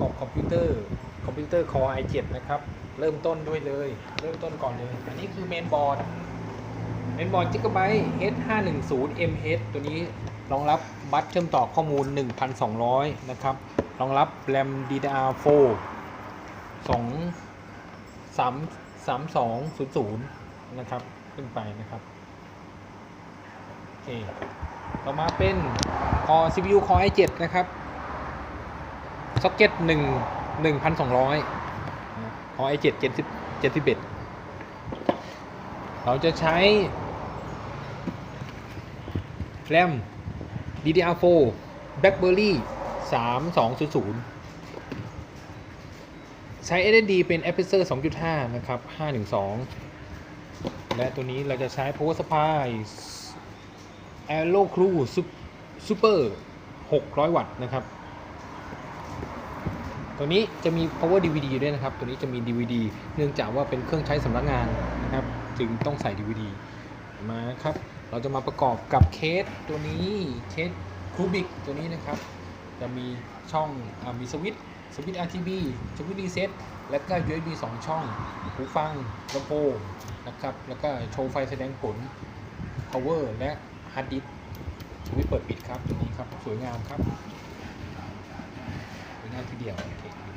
กอบคอมพิวเตอร์คอมพิวเตอร์ Core i7 นะครับ เริ่มต้นด้วยเลย เริ่มต้นก่อนเลย อันนี้คือเมนบอร์ดเมนบอร์ด Gigabyte H510 mH ตัวนี้รองรับบัตเชื่อมต่อข้อมูล 1,200 นะครับ รองรับ RAM DDR4 2 3 3200 นะครับ ขึ้นไปนะครับ โอเค ต่อมาเป็น Core CPU Core i7 นะครับ ซ็อกเก็ตหนึ่งหนึ่งพันสองร้อยของไอเจ็ดเจ็ดสิบเจ็ดสิบเอ็ดเราจะใช้แรม DDR4 BlackBerry 3200 ใช้ SSD เป็น a p r i s e r 2.5 นะครับ 512 และตัวนี้เราจะใช้ Power Supply Aero Crew Super 600 วัตต์นะครับ ตัวนี้จะมี power DVD ด้วยนะครับ ตัวนี้จะมี DVD เนื่องจากว่าเป็นเครื่องใช้สำนักงานนะครับ จึงต้องใส่ DVD มาครับ เราจะมาประกอบกับเคสตัวนี้เคสคูบิกตัวนี้นะครับ จะมีช่องอมีสวิตสวิตช์ RGB สวิตช์รีเซ็ตและก็ USB 2 ช่อง หูฟังลำโพงนะครับ แล้วก็โชว์ไฟแสดงผล power และฮาร์ดดิสก์สวิตเปิดปิดครับตัวนี้ครับ สวยงามครับ เป็